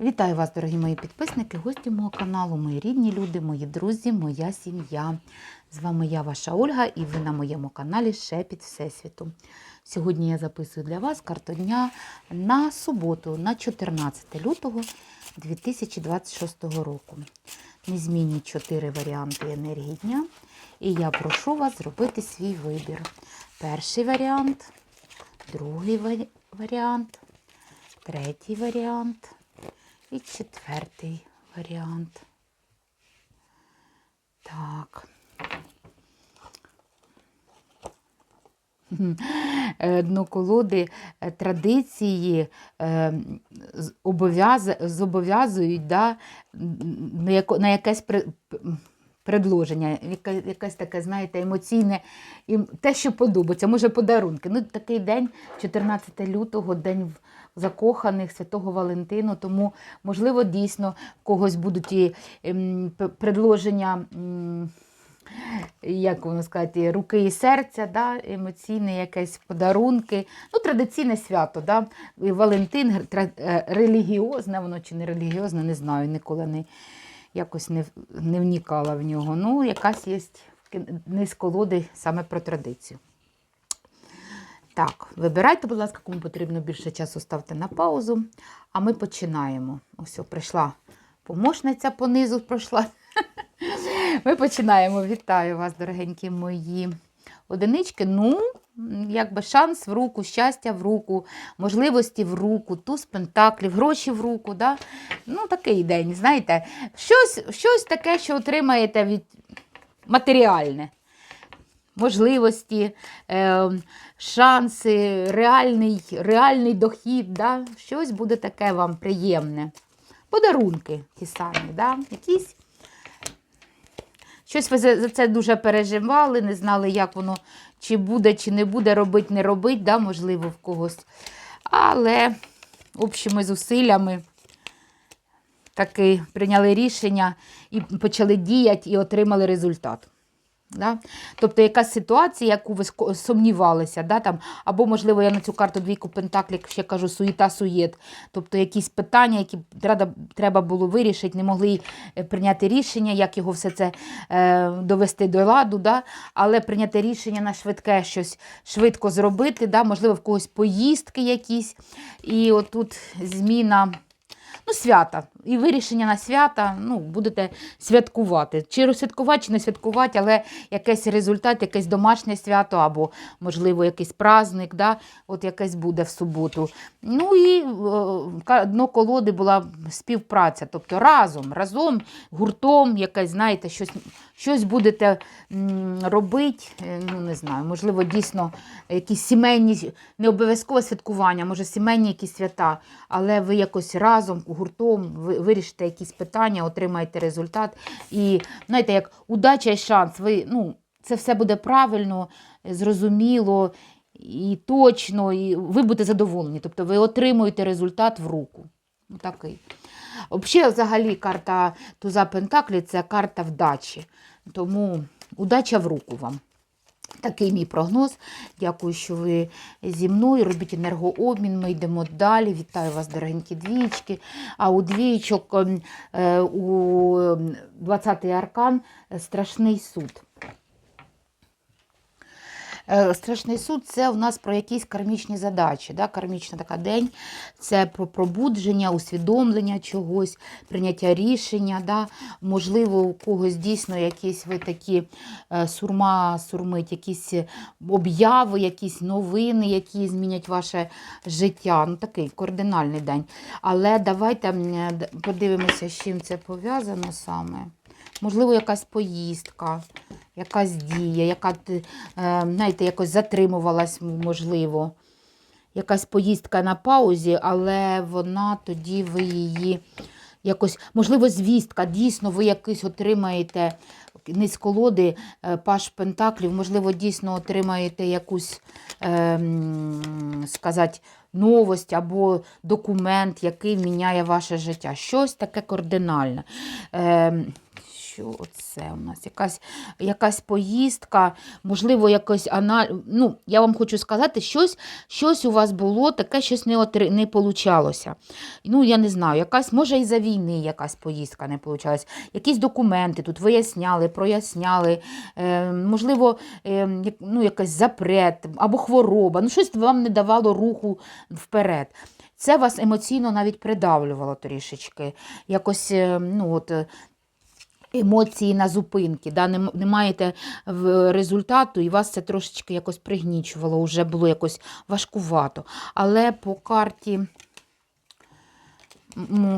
Вітаю вас, дорогі мої підписники, гості мого каналу, мої рідні люди, мої друзі, моя сім'я. З вами я, ваша Ольга, і ви на моєму каналі Шепіт Всесвіту. Сьогодні я записую для вас карту дня на суботу, на 14 лютого 2026 року. Незмінні чотири варіанти енергії дня. І я прошу вас зробити свій вибір. Перший варіант, другий варіант, третій варіант. І четвертий варіант. Так. Е, Дно колоди е, традиції е, зобов'язують да, на, якесь предложення, якесь таке, знаєте, емоційне, і те, що подобається, може подарунки. Ну, такий день, 14 лютого, день закоханих Святого Валентину, тому, можливо, дійсно в когось будуть і ем, предложення. як воно сказати, руки і серця, да, емоційне якесь подарунки. Ну, традиційне свято, да. Валентин е, релігіозне, воно чи не релігіозне, не знаю, ніколи не якось не, не внікала в нього. Ну, якась є низ колоди саме про традицію. Так, вибирайте, будь ласка, кому потрібно більше часу, ставте на паузу. А ми починаємо. Ось, прийшла помощниця понизу, пройшла. Ми починаємо. Вітаю вас, дорогенькі мої одинички. Ну, якби шанс в руку, щастя в руку, можливості в руку, туз пентаклів, гроші в руку. Да? Ну, такий день, знаєте, щось, щось таке, що отримаєте від матеріальне. Можливості, е, шанси, реальний, реальний дохід, да? щось буде таке вам приємне. Подарунки ті самі, да? якісь Щось ви за це дуже переживали, не знали, як воно чи буде, чи не буде, робить, не робить, да, можливо, в когось. Але общими зусиллями таки прийняли рішення і почали діяти, і отримали результат. Да? Тобто якась ситуація, яку ви сумнівалися, да? там, або, можливо, я на цю карту двійку Пентаклів ще кажу суєта-суєт. Тобто якісь питання, які треба, треба було вирішити, не могли е, прийняти рішення, як його все це е, довести до ладу, да? але прийняти рішення на швидке щось швидко зробити, да? можливо, в когось поїздки якісь. І отут зміна. Ну, свята. І вирішення на свята, ну, будете святкувати. Чи розсвяткувати, чи не святкувати, але якийсь результат, якесь домашнє свято, або, можливо, якийсь праздник, да? от якесь буде в суботу. Ну і е, дно колоди була співпраця. Тобто разом, разом, гуртом, якесь, знаєте, щось, щось будете робити, е, ну, не знаю, можливо, дійсно якісь сімейні, не обов'язково святкування, може сімейні якісь свята, але ви якось разом, гуртом вирішите якісь питання, отримаєте результат. І знаєте, як удача і шанс, ви, ну, це все буде правильно, зрозуміло і точно, і ви будете задоволені. Тобто ви отримуєте результат в руку. Ну, такий. Взагалі, взагалі, карта Туза Пентаклі це карта вдачі. Тому удача в руку вам. Такий мій прогноз. Дякую, що ви зі мною. Робіть енергообмін. Ми йдемо далі. Вітаю вас, дорогенькі двічки. А у двічок ем, е, у 20-й аркан е, страшний суд. Е, Страшний суд це у нас про якісь кармічні задачі. Да? Кармічна така день це про пробудження, усвідомлення чогось, прийняття рішення. Да? Можливо, у когось дійсно якісь ви такі е, сурма сурмить, якісь обяви, якісь новини, які змінять ваше життя. Ну, такий кардинальний день. Але давайте подивимося, з чим це пов'язано саме. Можливо, якась поїздка, якась дія, яка е, знаєте, якось затримувалась, можливо. Якась поїздка на паузі, але вона тоді ви її якось, можливо, звістка, дійсно, ви якийсь отримаєте не колоди е, Паш Пентаклів, можливо, дійсно отримаєте якусь, е, сказати, новость або документ, який міняє ваше життя. Щось таке кардинальне. Е, що оце у нас? Якась, якась поїздка, можливо, якось ана... ну, я вам хочу сказати, щось, щось у вас було, таке щось не, отри... не. Ну, я не знаю, якась, може, і за війни якась поїздка не получалась. Якісь документи тут виясняли, проясняли, е, можливо, е, ну, якась запрет або хвороба, ну, щось вам не давало руху вперед. Це вас емоційно навіть придавлювало трішечки. Якось, е, ну, от, емоції на зупинки, да? не, не маєте результату, і вас це трошечки якось пригнічувало, вже було якось важкувато. Але по карті.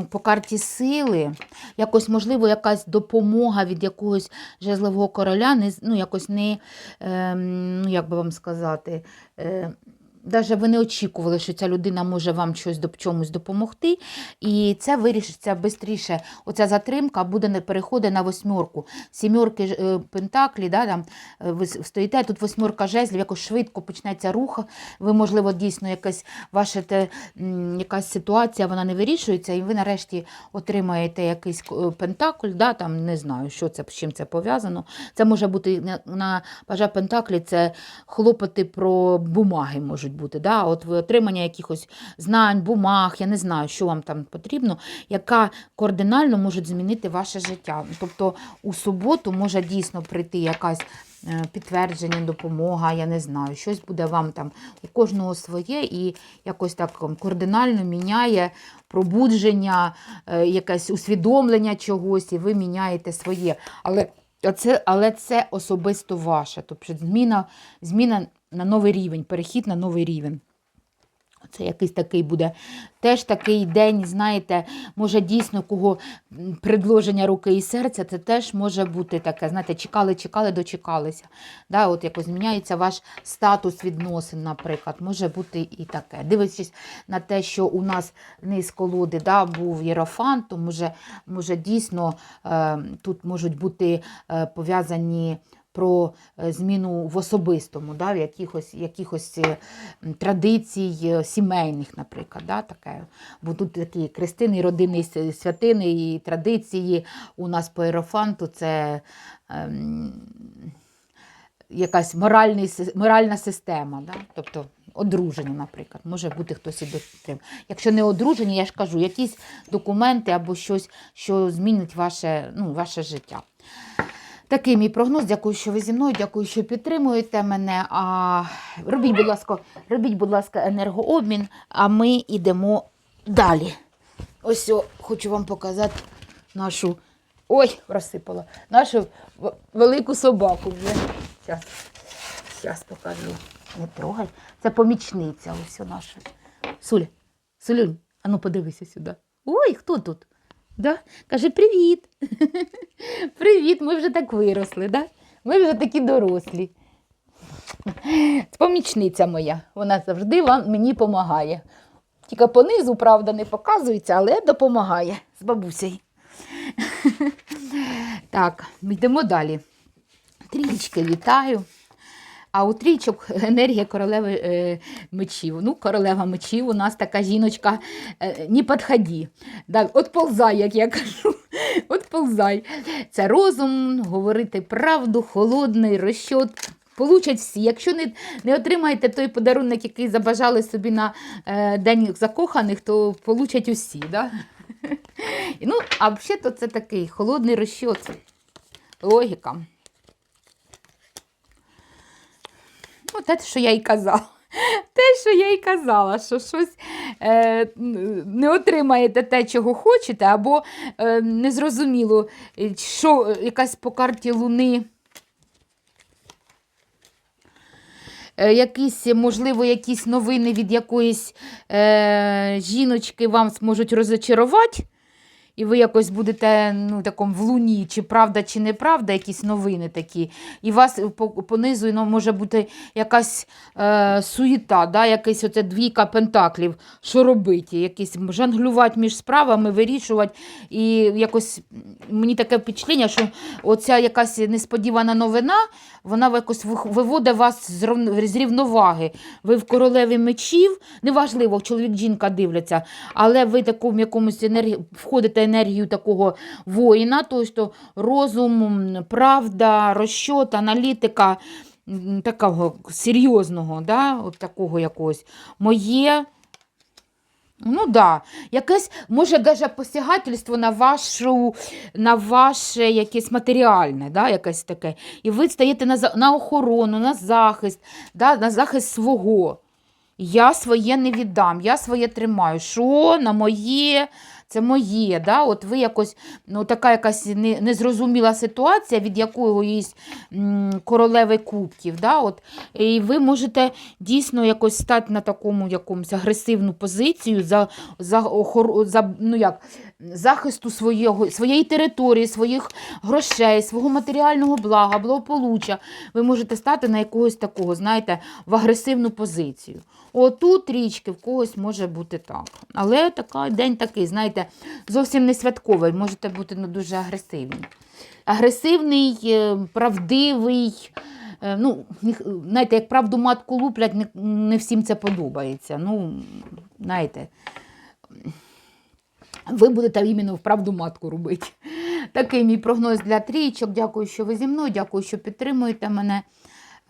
По карті сили, якось, можливо, якась допомога від якогось жезлового короля, не, ну, якось не, ну, як би вам сказати, е, Даже ви не очікували, що ця людина може вам щось чомусь допомогти, і це вирішиться швидше. Оця затримка буде не переходить на восьмерку. Сімерки е, пентаклі, да, там, е, ви стоїте, тут восьмерка жезлів, якось швидко почнеться рух. Ви, можливо, дійсно якась ваша те, якась ситуація, вона не вирішується, і ви нарешті отримаєте якийсь е, пентакль, да, там, не знаю, що це, з чим це пов'язано. Це може бути на пажа Пентаклі, це хлопоти про бумаги можуть бути. Да? От отримання якихось знань, бумаг, я не знаю, що вам там потрібно, яка кардинально може змінити ваше життя. Тобто у суботу може дійсно прийти якась е, підтвердження, допомога, я не знаю, щось буде вам там у кожного своє і якось так кардинально міняє пробудження, е, якесь усвідомлення чогось, і ви міняєте своє. Але це, але це особисто ваше. Тобто зміна, зміна на новий рівень, перехід на новий рівень. Це якийсь такий буде теж такий день, знаєте, може дійсно кого предложення руки і серця, це теж може бути таке. Знаєте, чекали, чекали, дочекалися. Да, от якось зміняється ваш статус відносин, наприклад, може бути і таке. Дивлячись на те, що у нас низ колоди да, був єрофант, то може, може дійсно е, тут можуть бути е, пов'язані про е, зміну в особистому, да, в якихось, якихось е, традицій е, сімейних, наприклад. Да, таке. Бо тут такі крестини, родинні святини і традиції у нас по ерофанту це ем, якась моральний, моральна система. Да? Тобто одруження, наприклад, може бути хтось і до. Якщо не одружені, я ж кажу, якісь документи або щось, що змінить ваше, ну, ваше життя. Такий мій прогноз. Дякую, що ви зі мною. Дякую, що підтримуєте мене. А, робіть, будь ласка, робіть, будь ласка, енергообмін, а ми йдемо далі. Ось о, хочу вам показати нашу. Ой, розсипала. Нашу велику собаку вже. Зараз, зараз покажу. Не трогай. Це помічниця ось наша. Суля, Сулюнь, а ну подивися сюди. Ой, хто тут? Да? Каже, привіт. Привіт, ми вже так виросли, да? Ми вже такі дорослі. Помічниця моя. Вона завжди вам, мені допомагає. Тільки понизу, правда, не показується, але допомагає з бабусею. Так, йдемо далі. Трічки вітаю. А у трійчок енергія королеви е, мечів. Ну, королева мечів у нас така жіночка, е, не підході. Да, от ползай, як я кажу. От ползай. Це розум, говорити правду, холодний розчот. Получать всі. Якщо не, не отримаєте той подарунок, який забажали собі на е, День закоханих, то получать усі. Да? Ну, а взагалі-то це такий холодний розчот. Логіка. Ну, те, що я й казала. Те, що я й казала, що щось е, не отримаєте те, чого хочете, або е, незрозуміло, е, що е, якась по карті Луни. Е, Якісь, можливо, якісь новини від якоїсь е, жіночки вам зможуть розочарувати, і ви якось будете ну, таком в луні, чи правда, чи неправда, якісь новини такі. І вас понизу ну, може бути якась е, суєта, да? якась оця двійка пентаклів, що робити, якісь жонглювати між справами, вирішувати. І якось мені таке впечатлення, що оця якась несподівана новина, вона якось виводить вас з, рівноваги. Ви в королеві мечів, неважливо, чоловік, жінка дивляться, але ви такому якомусь енергі... входите енергію такого воїна, тобто розум, правда, розчот, аналітика такого серйозного, да, от такого якогось. Моє. Ну да, якесь, може, навіть посягательство на вашу, на ваше якесь матеріальне, да, якесь таке. І ви стаєте на, на охорону, на захист, да, на захист свого. Я своє не віддам, я своє тримаю. Що на моє, це моє. Да? От ви якось, ну, така якась незрозуміла ситуація, від якоїсь королеви кубків. Да? От, і ви можете дійсно якось стати на такому якомусь агресивну позицію за, за, за ну, як, захисту своєго, своєї території, своїх грошей, свого матеріального блага, благополуччя. Ви можете стати на якогось такого, знаєте, в агресивну позицію. Отут річки в когось може бути так. Але така, день такий, знаєте, зовсім не святковий, можете бути ну, дуже агресивні. Агресивний, е, правдивий. е, Ну, знаєте, як правду матку луплять, не всім це подобається. Ну, знаєте, ви будете іменно в правду матку робити. Такий мій прогноз для трійчок. Дякую, що ви зі мною. Дякую, що підтримуєте мене.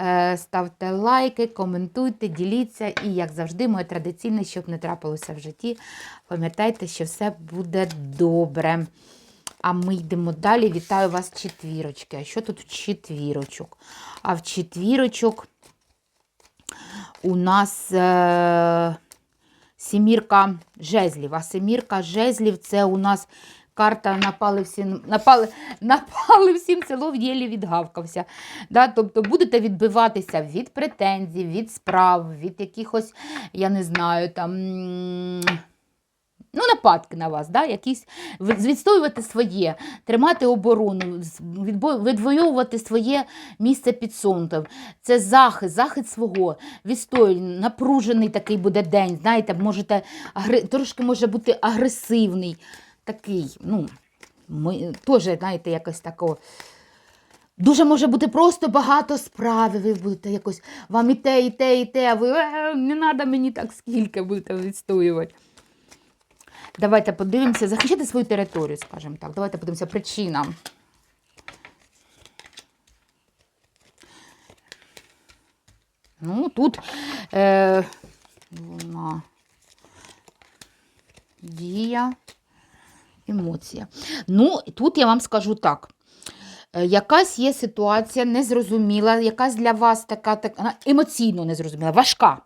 Е, Ставте лайки, коментуйте, діліться. І, як завжди, моє традиційне, щоб не трапилося в житті. Пам'ятайте, що все буде добре. А ми йдемо далі. Вітаю вас, четвірочки. А що тут в четвірочок? А в четвірочок у нас е, сімірка жезлів. А семірка жезлів це у нас карта напали всім, напали, напали всім село в єлі відгавкався. Да? Тобто будете відбиватися від претензій, від справ, від якихось, я не знаю, там. Ну, нападки на вас, да? якісь відстоювати своє, тримати оборону, відвоювати своє місце під сонцем. Це захист, захист свого, відстoj, напружений такий буде день. Знаєте, можете трошки може бути агресивний, такий, ну, ми, теж, знаєте, якось такого. Дуже може бути просто багато справ, і ви будете якось, вам і те, і те, і те, а ви «Е, не треба мені так скільки будете відстоювати. Давайте подивимося, захищати свою територію, скажімо так. Давайте подивимося причина. Ну, тут е, вона дія, емоція. Ну, тут я вам скажу так. Е, Якась є ситуація незрозуміла, якась для вас така, така емоційно незрозуміла, важка.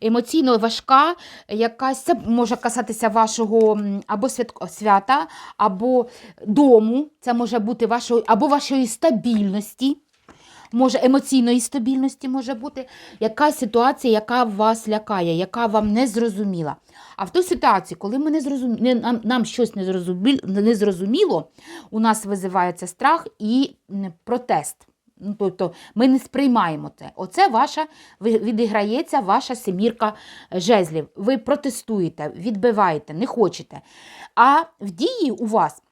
Емоційно важка, якась це може касатися вашого або свят- свята, або дому, це може бути вашої, або вашої стабільності, може емоційної стабільності може бути якась ситуація, яка вас лякає, яка вам не зрозуміла. А в той ситуації, коли ми не зрозум... не, нам, нам щось не, зрозуміло, у нас визивається страх і протест. Ну, тобто ми не сприймаємо це. Оце ваша відіграється ваша семірка жезлів. Ви протестуєте, відбиваєте, не хочете. А в дії у вас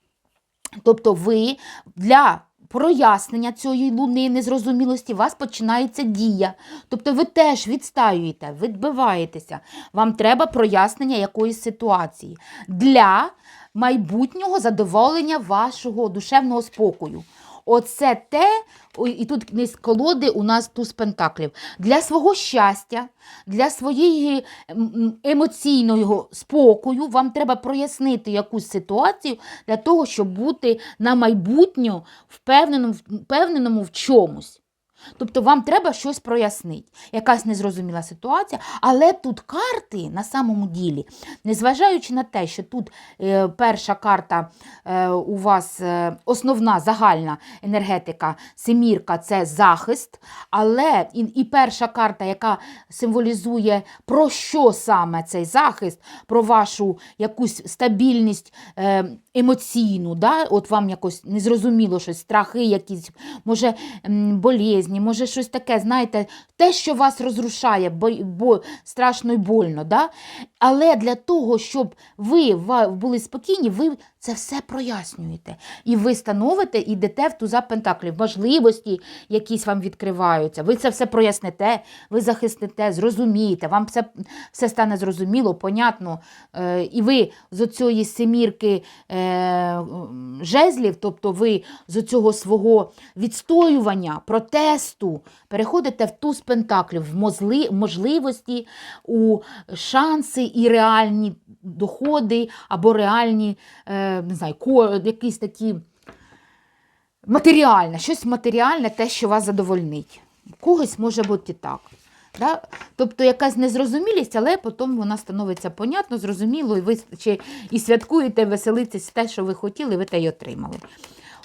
Тобто ви для прояснення цієї луни незрозумілості у вас починається дія. Тобто ви теж відстаюєте, відбиваєтеся. Вам треба прояснення якоїсь ситуації для майбутнього задоволення вашого душевного спокою. Оце те, і тут книзь колоди у нас туз пентаклів. Для свого щастя, для своєї ем, емоційного спокою вам треба прояснити якусь ситуацію для того, щоб бути на майбутнє впевненому, впевненому в чомусь. Тобто вам треба щось прояснити, якась незрозуміла ситуація, але тут карти на самому ділі, незважаючи на те, що тут е, перша карта е, у вас е, основна загальна енергетика, семірка це захист, але і, і перша карта, яка символізує про що саме цей захист, про вашу якусь стабільність е, емоційну, да? от вам якось незрозуміло щось, страхи якісь, може м, болезні, може щось таке, знаєте, те, що вас розрушає, бо, бо страшно і больно. Да? Але для того, щоб ви були спокійні, ви це все прояснюєте. І ви становите і йдете в туза пентаклів. Можливості якісь вам відкриваються. Ви це все проясните, ви захистите, зрозумієте, вам все, все стане зрозуміло, понятно. Е, і ви з оцієї семірки е, жезлів, тобто ви з цього свого відстоювання, протесту, переходите в туз пентаклів, в мозли, можливості, у шанси і реальні доходи або реальні, е, не знаю, якісь такі матеріальне, щось матеріальне, те, що вас задовольнить. Когось може бути так. Да? Тобто якась незрозумілість, але потім вона становиться понятно, зрозуміло, і ви чи, і святкуєте, веселитесь те, що ви хотіли, ви те й отримали.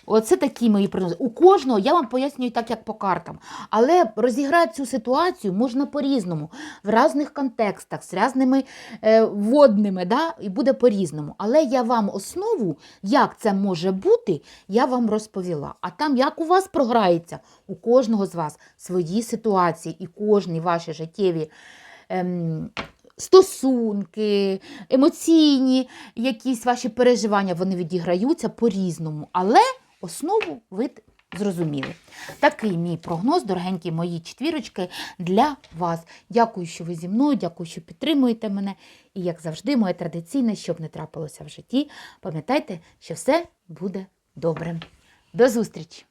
Оце такі мої прогнози. У кожного я вам пояснюю так, як по картам. Але розіграти цю ситуацію можна по-різному, в різних контекстах, з різними е, водними, да? і буде по-різному. Але я вам основу, як це може бути, я вам розповіла. А там, як у вас програється, у кожного з вас свої ситуації і кожні ваші життєві. Ем, Стосунки, емоційні якісь ваші переживання, вони відіграються по-різному. Але основу ви зрозуміли. Такий мій прогноз, дорогенькі мої четвірочки, для вас. Дякую, що ви зі мною, дякую, що підтримуєте мене. І, як завжди, моє традиційне, щоб не трапилося в житті, пам'ятайте, що все буде добре. До зустрічі!